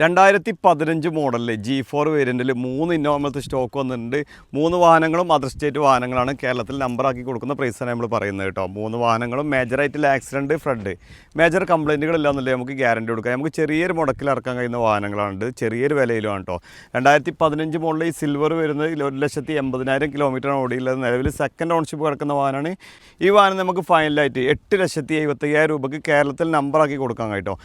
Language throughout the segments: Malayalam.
രണ്ടായിരത്തി പതിനഞ്ച് മോഡലിൽ ജി ഫോർ വേരിയന്റിൽ മൂന്ന് ഇന്നോമത്ത് സ്റ്റോക്ക് വന്നിട്ടുണ്ട്. മൂന്ന് വാഹനങ്ങളും അതർ സ്റ്റേറ്റ് വാഹനങ്ങളാണ് കേരളത്തിൽ നമ്പറാക്കി കൊടുക്കുന്ന പ്രൈസാണ് നമ്മൾ പറയുന്നത് കേട്ടോ. മൂന്ന് വാഹനങ്ങളും മേജറായിട്ടുള്ള ആക്സിഡന്റ് ഫ്രണ്ട് മേജർ കംപ്ലൈന്റുകളില്ല എന്നുള്ളത് നമുക്ക് ഗ്യാരണ്ടി കൊടുക്കാം. നമുക്ക് ചെറിയൊരു മുടക്കിൽ ഇറക്കാൻ കഴിയുന്ന വാഹനങ്ങളാണ് ചെറിയൊരു വിലയിലുമാണ് കേട്ടോ. രണ്ടായിരത്തി പതിനഞ്ച് മോഡലിൽ ഈ സിൽവർ വരുന്നത് ഒരു ലക്ഷത്തി എൺപതിനായിരം കിലോമീറ്ററാണ് ഓടിയുള്ളത് നിലവിൽ സെക്കൻഡ് ഓൺഷിപ്പ് കിടക്കുന്ന വാഹനമാണ്. ഈ വാഹനം നമുക്ക് ഫൈനലായിട്ട് എട്ട് ലക്ഷത്തി എഴുപത്തയ്യായിരം രൂപയ്ക്ക് കേരളത്തിൽ നമ്പറാക്കി കൊടുക്കാൻ കേട്ടോ.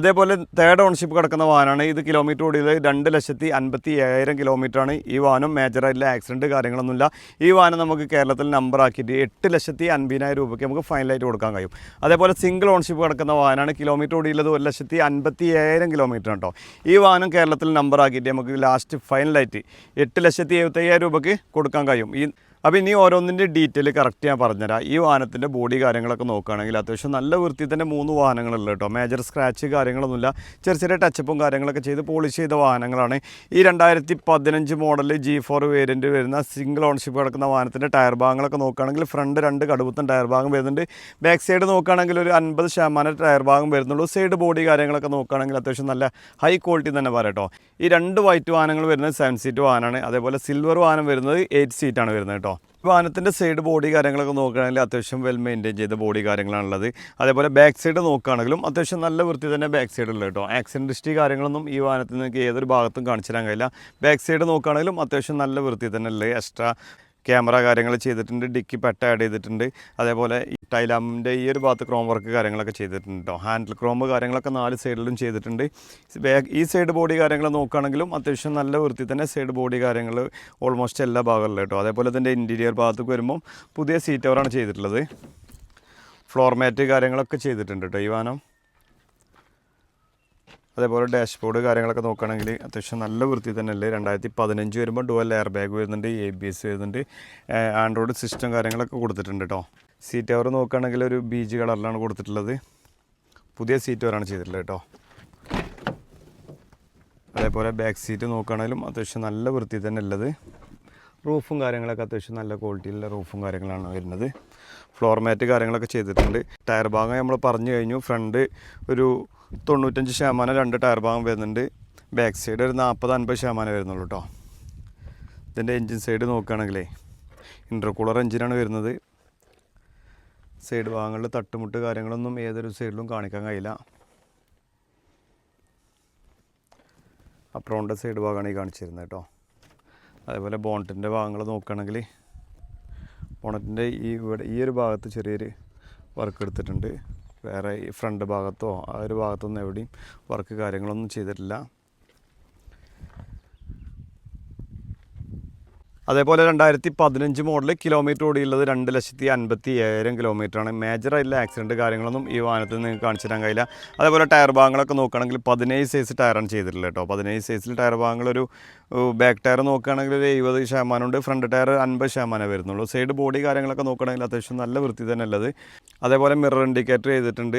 അതേപോലെ തേർഡ് ഓൺഷിപ്പ് കിടക്കുന്ന വാഹനമാണ് ഇത് കിലോമീറ്റർ ഓടിയത്. രണ്ട് ലക്ഷത്തി അൻപത്തി ഏഴായിരം കിലോമീറ്ററാണ് ഈ വാഹനം. മേജറായിട്ടുള്ള ആക്സിഡന്റ് കാര്യങ്ങളൊന്നുമില്ല. ഈ വാഹനം നമുക്ക് കേരളത്തിൽ നമ്പർ ആക്കിയിട്ട് എട്ട് ലക്ഷത്തി അൻപതിനായിരം രൂപയ്ക്ക് നമുക്ക് ഫൈനലായിട്ട് കൊടുക്കാൻ കഴിയും. അതേപോലെ സിംഗിൾ ഓൺഷിപ്പ് കിടക്കുന്ന വാഹനമാണ്. കിലോമീറ്റർ ഓടിയുള്ളത് ഒരു ലക്ഷത്തി അൻപത്തി ഏഴായിരം കിലോമീറ്റർ കേട്ടോ ഈ വാഹനം കേരളത്തിൽ നമ്പർ ആക്കിയിട്ട് നമുക്ക് ലാസ്റ്റ് ഫൈനലായിട്ട് എട്ട് ലക്ഷത്തി എഴുപത്തയ്യായിരം രൂപയ്ക്ക് കൊടുക്കാൻ കഴിയും. ഈ അപ്പോൾ ഇനി ഓരോന്നിന്റെ ഡീറ്റെയിൽ കറക്റ്റ് ഞാൻ പറഞ്ഞുതരാം. ഈ വാഹനത്തിന്റെ ബോഡി കാര്യങ്ങളൊക്കെ നോക്കുകയാണെങ്കിൽ അത്യാവശ്യം നല്ല വൃത്തി തന്നെ മൂന്ന് വാഹനങ്ങളുള്ള കേട്ടോ. മേജർ സ്ക്രാച്ച് കാര്യങ്ങളൊന്നുമില്ല. ചെറിയ ചെറിയ ടച്ചപ്പും കാര്യങ്ങളൊക്കെ ചെയ്ത് പോളിഷ് ചെയ്ത വാഹനങ്ങളാണ്. ഈ രണ്ടായിരത്തി പതിനഞ്ച് മോഡൽ ജി ഫോർ വേരിയന്റ് വരുന്ന സിംഗിൾ ഓൺഷിപ്പ് കിടക്കുന്ന വാഹനത്തിന്റെ ടയർ ഭാഗങ്ങളൊക്കെ നോക്കുകയാണെങ്കിൽ ഫ്രണ്ട് രണ്ട് കടുപ്പത്തൻ ടയർ ഭാഗം വരുന്നുണ്ട്. ബാക്ക് സൈഡ് നോക്കുകയാണെങ്കിൽ ഒരു അൻപത് ശതമാനം ടയർ ഭാഗം വരുന്നുള്ളൂ. സൈഡ് ബോഡി കാര്യങ്ങളൊക്കെ നോക്കുകയാണെങ്കിൽ അത്യാവശ്യം നല്ല ഹൈ ക്വാളിറ്റി തന്നെ പറയാം കേട്ടോ. ഈ രണ്ട് വൈറ്റ് വാഹനങ്ങൾ വരുന്നത് സെവൻ സീറ്റ് വാഹനമാണ്. അതേപോലെ സിൽവർ വാഹനം വരുന്നത് എയ്റ്റ് സീറ്റാണ് വരുന്നത് കേട്ടോ. വാഹനത്തിന്റെ സൈഡ് ബോഡി കാര്യങ്ങളൊക്കെ നോക്കുകയാണെങ്കിൽ അത്യാവശ്യം വെൽ മെയിന്റെയിൻ ചെയ്ത ബോഡി കാര്യങ്ങളാണുള്ളത്. അതേപോലെ ബാക്ക് സൈഡ് നോക്കുകയാണെങ്കിലും അത്യാവശ്യം നല്ല വൃത്തി തന്നെ ബാക്ക് സൈഡ് ഉള്ളത് കേട്ടോ. ആക്സിഡന്റ് ഹിസ്റ്ററി കാര്യങ്ങളൊന്നും ഈ വാഹനത്തിൽ നിന്ന് ഏതൊരു ഭാഗത്തും കാണിച്ചു തരാൻ കഴിയില്ല. ബാക്ക് സൈഡ് നോക്കുകയാണെങ്കിലും അത്യാവശ്യം നല്ല വൃത്തി തന്നെ ഉള്ളത്. എക്സ്ട്രാ ക്യാമറ കാര്യങ്ങൾ ചെയ്തിട്ടുണ്ട് ഡിക്കി പെട്ട ആഡ് ചെയ്തിട്ടുണ്ട്. അതേപോലെ ടൈലാമിന്റെ ഈ ഒരു ഭാഗത്ത് ക്രോം വർക്ക് കാര്യങ്ങളൊക്കെ ചെയ്തിട്ടുണ്ട് കേട്ടോ ഹാൻഡിൽ ക്രോം കാര്യങ്ങളൊക്കെ നാല് സൈഡിലും ചെയ്തിട്ടുണ്ട്. ബാക്ക് ഈ സൈഡ് ബോഡി കാര്യങ്ങൾ നോക്കുകയാണെങ്കിലും അത്യാവശ്യം നല്ല വൃത്തി തന്നെ സൈഡ് ബോഡി കാര്യങ്ങൾ ഓൾമോസ്റ്റ് എല്ലാ ഭാഗങ്ങളിലും കേട്ടോ അതേപോലെ ഇതിന്റെ ഇന്റീരിയർ ഭാഗത്തേക്ക് വരുമ്പം പുതിയ സീറ്റ് കവറാണ് ചെയ്തിട്ടുള്ളത്. ഫ്ലോർ മാറ്റ് കാര്യങ്ങളൊക്കെ ചെയ്തിട്ടുണ്ട് കേട്ടോ ഈ വാഹനം. അതേപോലെ ഡാഷ്ബോർഡ് കാര്യങ്ങളൊക്കെ നോക്കുകയാണെങ്കിൽ അത്യാവശ്യം നല്ല വൃത്തി തന്നെ അല്ലേ? രണ്ടായിരത്തി പതിനഞ്ച് വരുമ്പോൾ ഡുവൽ എയർ ബാഗ് വരുന്നുണ്ട് എ ബി എസ് വരുന്നുണ്ട്. ആൻഡ്രോയിഡ് സിസ്റ്റം കാര്യങ്ങളൊക്കെ കൊടുത്തിട്ടുണ്ട് കേട്ടോ സീറ്റ് അവർ നോക്കുകയാണെങ്കിൽ ഒരു ബീജ് കളറിലാണ് കൊടുത്തിട്ടുള്ളത്. പുതിയ സീറ്റ് അവരാണ് ചെയ്തിട്ടുള്ളത് കേട്ടോ അതേപോലെ ബാക്ക് സീറ്റ് നോക്കുകയാണെങ്കിലും അത്യാവശ്യം നല്ല വൃത്തി തന്നെ ഉള്ളത്. റൂഫും കാര്യങ്ങളൊക്കെ അത്യാവശ്യം നല്ല ക്വാളിറ്റിയിലുള്ള റൂഫും കാര്യങ്ങളാണ് വരുന്നത്. ഫ്ലോർ മാറ്റ് കാര്യങ്ങളൊക്കെ ചെയ്തിട്ടുണ്ട്. ടയർ ഭാഗം നമ്മൾ പറഞ്ഞു കഴിഞ്ഞു. ഫ്രണ്ട് ഒരു തൊണ്ണൂറ്റഞ്ച് ശതമാനം രണ്ട് ടയർ ഭാഗം വരുന്നുണ്ട്. ബാക്ക് സൈഡ് ഒരു നാൽപ്പത് അൻപത് ശതമാനം വരുന്നുള്ളൂ കേട്ടോ ഇതിന്റെ എൻജിൻ സൈഡ് നോക്കുകയാണെങ്കിലേ ഇന്റർകൂളർ എൻജിനാണ് വരുന്നത്. സൈഡ് ഭാഗങ്ങളിൽ തട്ടുമുട്ട് കാര്യങ്ങളൊന്നും ഏതൊരു സൈഡിലും കാണിക്കാൻ കഴിയില്ല. അപ്രോണിന്റെ സൈഡ് ഭാഗമാണ് ഈ കാണിച്ചിരുന്നത് കേട്ടോ അതേപോലെ ബോണറ്റിന്റെ ഭാഗങ്ങൾ നോക്കുകയാണെങ്കിൽ ബോണറ്റിന്റെ ഈ ഇവിടെ ഈ ഒരു ഭാഗത്ത് ചെറിയൊരു വർക്ക് എടുത്തിട്ടുണ്ട്. വേറെ ഈ ഫ്രണ്ട് ഭാഗത്തോ ആ ഒരു ഭാഗത്തൊന്നും എവിടെയും വർക്ക് കാര്യങ്ങളൊന്നും ചെയ്തിട്ടില്ല. അതേപോലെ രണ്ടായിരത്തി പതിനഞ്ച് മോഡൽ കിലോമീറ്റർ ഓടിയുള്ളത് രണ്ട് ലക്ഷത്തി അൻപത്തി ഏഴായിരം കിലോമീറ്ററാണ് മേജറായിട്ടുള്ള ആക്സിഡന്റ് കാര്യങ്ങളൊന്നും ഈ വാഹനത്തിൽ നിങ്ങൾക്ക് കാണിച്ചു തരാൻ കഴിയില്ല. അതേപോലെ ടയർ ഭാഗങ്ങളൊക്കെ നോക്കുകയാണെങ്കിൽ പതിനേഴ് സൈസ് ടയറാണ് ചെയ്തിട്ടുള്ളത് കേട്ടോ. പതിനേഴ് സൈസിൽ ടയർ ഭാഗങ്ങളൊരു ബാക്ക് ടയർ നോക്കുകയാണെങ്കിൽ ഒരു എഴുപത് ശതമാനം ഉണ്ട്. ഫ്രണ്ട് ടയർ അൻപത് ശതമാനം വരുന്നുള്ളൂ. സൈഡ് ബോഡി കാര്യങ്ങളൊക്കെ നോക്കുകയാണെങ്കിൽ അത്യാവശ്യം നല്ല വൃത്തി തന്നെ ഉള്ളത് അതേപോലെ മിറർ ഇൻഡിക്കേറ്റർ ചെയ്തിട്ടുണ്ട്.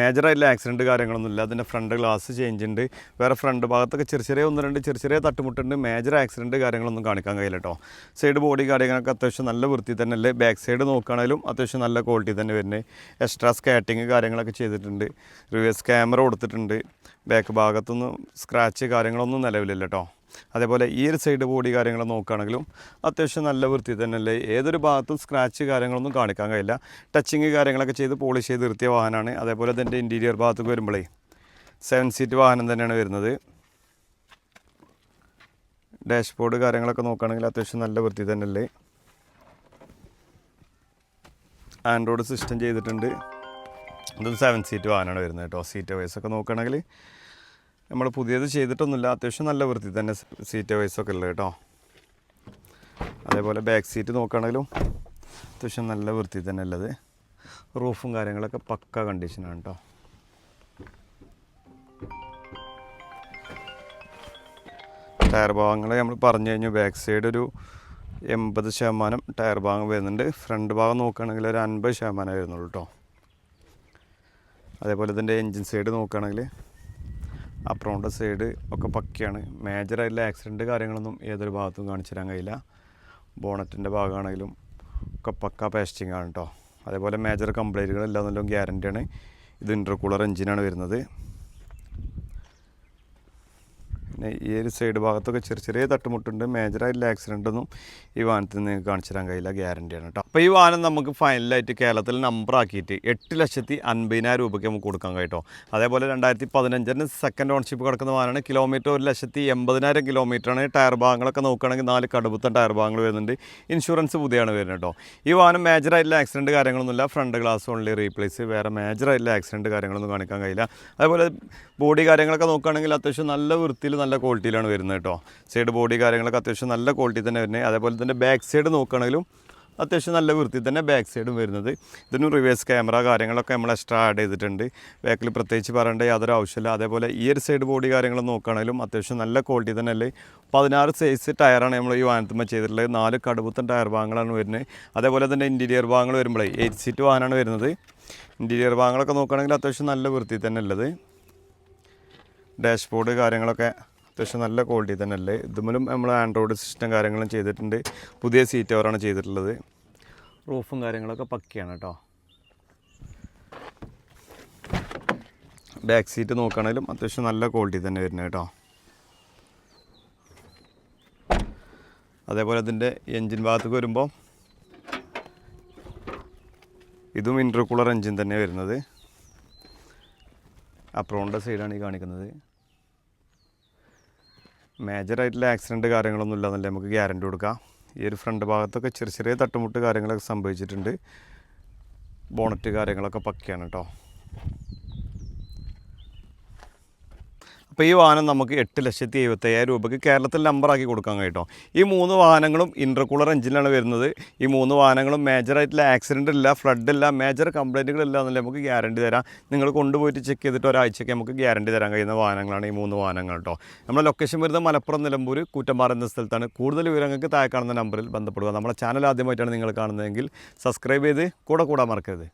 മേജറായിട്ടുള്ള ആക്സിഡന്റ് കാര്യങ്ങളൊന്നും ഇല്ല അതിന്റെ ഫ്രണ്ട് ഗ്ലാസ് ചേഞ്ച് ഉണ്ട്. വേറെ ഫ്രണ്ട് ഭാഗത്തൊക്കെ ചെറിയ ചെറിയ ഒന്ന് രണ്ട് ചെറിയ ചെറിയ തട്ടുമുട്ടുണ്ട്. മേജർ ആക്സിഡന്റ് കാര്യങ്ങളൊന്നും കാണിക്കാൻ കഴിയില്ല കേട്ടോ. സൈഡ് ബോഡി കാര്യങ്ങളൊക്കെ അത്യാവശ്യം നല്ല വൃത്തി തന്നെ അല്ലേ ബാക്ക് സൈഡ് നോക്കുകയാണെങ്കിലും അത്യാവശ്യം നല്ല ക്വാളിറ്റി തന്നെ വരുന്നത് എക്സ്ട്രാ സ്കാറ്റിങ് കാര്യങ്ങളൊക്കെ ചെയ്തിട്ടുണ്ട്. റിവേഴ്സ് ക്യാമറ കൊടുത്തിട്ടുണ്ട്. ബാക്ക് ഭാഗത്തൊന്നും സ്ക്രാച്ച് കാര്യങ്ങളൊന്നും നിലവിലില്ല കേട്ടോ അതേപോലെ ഈ ഒരു സൈഡ് ബോഡി കാര്യങ്ങൾ നോക്കുകയാണെങ്കിലും അത്യാവശ്യം നല്ല വൃത്തി തന്നെ അല്ലേ ഏതൊരു ഭാഗത്തും സ്ക്രാച്ച് കാര്യങ്ങളൊന്നും കാണിക്കാൻ കഴിയില്ല. ടച്ചിങ് കാര്യങ്ങളൊക്കെ ചെയ്ത് പോളിഷ് ചെയ്ത് നിർത്തിയ വാഹനമാണ്. അതേപോലെ ഇതിന്റെ ഇന്റീരിയർ ഭാഗത്തേക്ക് വരുമ്പോഴേ സെവൻ സീറ്റ് വാഹനം തന്നെയാണ് വരുന്നത്. ഡാഷ്ബോർഡ് കാര്യങ്ങളൊക്കെ നോക്കുകയാണെങ്കിൽ അത്യാവശ്യം നല്ല വൃത്തി തന്നെയല്ലേ? ആൻഡ്രോയിഡ് സിസ്റ്റം ചെയ്തിട്ടുണ്ട്. ഇതൊരു സെവൻ സീറ്റ് വാഹനമാണ് വരുന്നത് കേട്ടോ. സീറ്റ് ഒക്കെ നോക്കുകയാണെങ്കിൽ നമ്മൾ പുതിയത് ചെയ്തിട്ടൊന്നുമില്ല. അത്യാവശ്യം നല്ല വൃത്തി തന്നെ സീറ്റ് വൈസൊക്കെ ഉള്ളത് കേട്ടോ. അതേപോലെ ബാക്ക് സീറ്റ് നോക്കുകയാണെങ്കിലും അത്യാവശ്യം നല്ല വൃത്തി തന്നെ ഉള്ളത് റൂഫും കാര്യങ്ങളൊക്കെ പക്ക കണ്ടീഷനാണ് കേട്ടോ. ടയർ ഭാഗങ്ങൾ നമ്മൾ പറഞ്ഞു കഴിഞ്ഞു. ബാക്ക് സൈഡ് ഒരു എൺപത് ശതമാനം ടയർ ഭാഗം വരുന്നുണ്ട്. ഫ്രണ്ട് ഭാഗം നോക്കുകയാണെങ്കിൽ ഒരു അൻപത് ശതമാനം വരുന്നുള്ളൂ കേട്ടോ അതേപോലെ ഇതിന്റെ എൻജിൻ സൈഡ് നോക്കുകയാണെങ്കിൽ അപ്രോണ്ട് സൈഡ് ഒക്കെ പക്കയാണ്. മേജറായിട്ടുള്ള ആക്സിഡന്റ് കാര്യങ്ങളൊന്നും ഏതൊരു ഭാഗത്തും കാണിച്ചു തരാൻ കഴിയില്ല. ബോണറ്റിന്റെ ഭാഗമാണെങ്കിലും ഒക്കെ പക്ക പാസ്റ്റിംഗ് ആണ് കേട്ടോ അതേപോലെ മേജർ കംപ്ലൈന്റുകളില്ല എന്നുള്ളതും ഗ്യാരന്റിയാണ് ഇത് ഇന്റർകൂളർ എഞ്ചിനാണ് വരുന്നത്. പിന്നെ ഈ ഒരു സൈഡ് ഭാഗത്തൊക്കെ ചെറിയ ചെറിയ തട്ടുമുട്ടുണ്ട്. മേജറായിട്ടുള്ള ആക്സിഡന്റ് ഒന്നും ഈ വാഹനത്തിൽ നിങ്ങൾക്ക് കാണിച്ചു തരാൻ കഴിയില്ല. ഗ്യാരണ്ടിയാണ് കേട്ടോ അപ്പോൾ ഈ വാഹനം നമുക്ക് ഫൈനലായിട്ട് കേരളത്തിൽ നമ്പർ ആക്കിയിട്ട് എട്ട് ലക്ഷത്തി അൻപതിനായിരം രൂപയ്ക്ക് നമുക്ക് കൊടുക്കാൻ കേട്ടോ. അതേപോലെ രണ്ടായിരത്തി പതിനഞ്ചിന് സെക്കൻഡ് ഓൺഷിപ്പ് കിടക്കുന്ന വാഹനമാണ്. കിലോമീറ്റർ ഒരു ലക്ഷത്തി എൺപതിനായിരം കിലോമീറ്ററാണ് ടയർ ഭാഗങ്ങളൊക്കെ നോക്കുകയാണെങ്കിൽ നാല് കടുപ്പത്തൻ ടയർ ഭാഗങ്ങൾ വരുന്നുണ്ട്. ഇൻഷുറൻസ് പുതിയാണ് വരുന്നത് കേട്ടോ. ഈ വാഹനം മേജറായിട്ടുള്ള ആക്സിഡന്റ് കാര്യങ്ങളൊന്നുമില്ല. ഫ്രണ്ട് ഗ്ലാസ് ഓൺലി റീപ്ലേസ് വേറെ മേജറായിട്ടുള്ള ആക്സിഡന്റ് കാര്യങ്ങളൊന്നും കാണിക്കാൻ കഴിയില്ല. അതേപോലെ ബോഡി കാര്യങ്ങളൊക്കെ നോക്കുകയാണെങ്കിൽ അത്യാവശ്യം നല്ല വൃത്തിയിൽ നല്ല ക്വാളിറ്റിയിലാണ് വരുന്നത് കേട്ടോ. സൈഡ് ബോഡി കാര്യങ്ങളൊക്കെ അത്യാവശ്യം നല്ല ക്വാളിറ്റി തന്നെ വരുന്നത്. അതേപോലെ തന്നെ ബാക്ക് സൈഡ് നോക്കുകയാണെങ്കിലും അത്യാവശ്യം നല്ല വൃത്തി തന്നെ ബാക്ക് സൈഡും വരുന്നത്. ഇതിന് റിവേഴ്സ് ക്യാമറ കാര്യങ്ങളൊക്കെ നമ്മൾ എക്സ്ട്രാ ആഡ് ചെയ്തിട്ടുണ്ട്. ബാക്കിൽ പ്രത്യേകിച്ച് പറയേണ്ട യാതൊരു ആവശ്യമില്ല. അതേപോലെ ഈ ഒരു സൈഡ് ബോഡി കാര്യങ്ങൾ നോക്കുകയാണെങ്കിലും അത്യാവശ്യം നല്ല ക്വാളിറ്റി തന്നെ അല്ലേ? പതിനാറ് സൈസ് ടയറാണ് നമ്മൾ ഈ വാഹനത്തുമ്പോൾ ചെയ്തിട്ടുള്ളത്. നാല് കടുപ്പത്തൻ ടയർ ഭാഗങ്ങളാണ് വരുന്നത്. അതേപോലെ തന്നെ ഇന്റീരിയർ ഭാഗങ്ങൾ വരുമ്പോഴേ എയ്റ്റ് സീറ്റ് വാഹനമാണ് വരുന്നത്. ഇന്റീരിയർ ഭാഗങ്ങളൊക്കെ നോക്കുകയാണെങ്കിൽ അത്യാവശ്യം നല്ല വൃത്തി തന്നെ ഉള്ളത്. ഡാഷ്ബോർഡ് കാര്യങ്ങളൊക്കെ അത്യാവശ്യം നല്ല ക്വാളിറ്റി തന്നെ അല്ലേ ഇതുമലും നമ്മൾ ആൻഡ്രോയിഡ് സിസ്റ്റം കാര്യങ്ങളും ചെയ്തിട്ടുണ്ട്. പുതിയ സീറ്റ് കവറാണ് ചെയ്തിട്ടുള്ളത്. റൂഫും കാര്യങ്ങളൊക്കെ പക്കയാണ് കേട്ടോ ബാക്ക് സീറ്റ് നോക്കുകയാണെങ്കിലും അത്യാവശ്യം നല്ല ക്വാളിറ്റി തന്നെ വരുന്നത് കേട്ടോ അതേപോലെ അതിന്റെ എൻജിൻ ഭാഗത്തേക്ക് വരുമ്പോൾ ഇതും ഇന്റർകൂളർ എൻജിൻ തന്നെ വരുന്നത്. അപ്രോണിന്റെ സൈഡാണ് ഈ കാണിക്കുന്നത്. മേജറായിട്ടുള്ള ആക്സിഡന്റ് കാര്യങ്ങളൊന്നും ഇല്ലാന്നല്ലേ നമുക്ക് ഗ്യാരണ്ടി കൊടുക്കാം. ഈ ഒരു ഫ്രണ്ട് ഭാഗത്തൊക്കെ ചെറിയ ചെറിയ തട്ടുമുട്ട് കാര്യങ്ങളൊക്കെ സംഭവിച്ചിട്ടുണ്ട്. ബോണറ്റ് കാര്യങ്ങളൊക്കെ പക്കയാണ് കേട്ടോ അപ്പോൾ ഈ വാഹനം നമുക്ക് എട്ട് ലക്ഷത്തി എഴുപത്തയ്യായിരം രൂപയ്ക്ക് കേരളത്തിൽ നമ്പറാക്കി കൊടുക്കാൻ കേട്ടോ. ഈ മൂന്ന് വാഹനങ്ങളും ഇന്റർകൂളർ എഞ്ചിനാണ് വരുന്നത്. ഈ മൂന്ന് വാഹനങ്ങളും മേജറായിട്ടുള്ള ആക്സിഡന്റ് ഇല്ല ഫ്ലഡ് ഇല്ല മേജർ കംപ്ലൈന്റുകളില്ല എന്നല്ലേ നമുക്ക് ഗ്യാരണ്ടി തരാം. നിങ്ങൾ കൊണ്ടുപോയിട്ട് ചെക്ക് ചെയ്തിട്ട് ഒരാഴ്ചയ്ക്ക് നമുക്ക് ഗ്യാരണ്ടി തരാൻ കഴിയുന്ന വാഹനങ്ങളാണ് ഈ മൂന്ന് വാഹനങ്ങൾ കേട്ടോ. നമ്മുടെ ലൊക്കേഷൻ വരുന്നത് മലപ്പുറം നിലമ്പൂർ കൂറ്റമ്പാറ എന്ന സ്ഥലത്താണ്. കൂടുതൽ വിവരങ്ങൾക്ക് താഴെ കാണുന്ന നമ്പറിൽ ബന്ധപ്പെടുക. നമ്മുടെ ചാനൽ ആദ്യമായിട്ടാണ് നിങ്ങൾ കാണുന്നതെങ്കിൽ സബ്സ്ക്രൈബ് ചെയ്ത് കൂടെ കൂടാൻ മറക്കരുത്.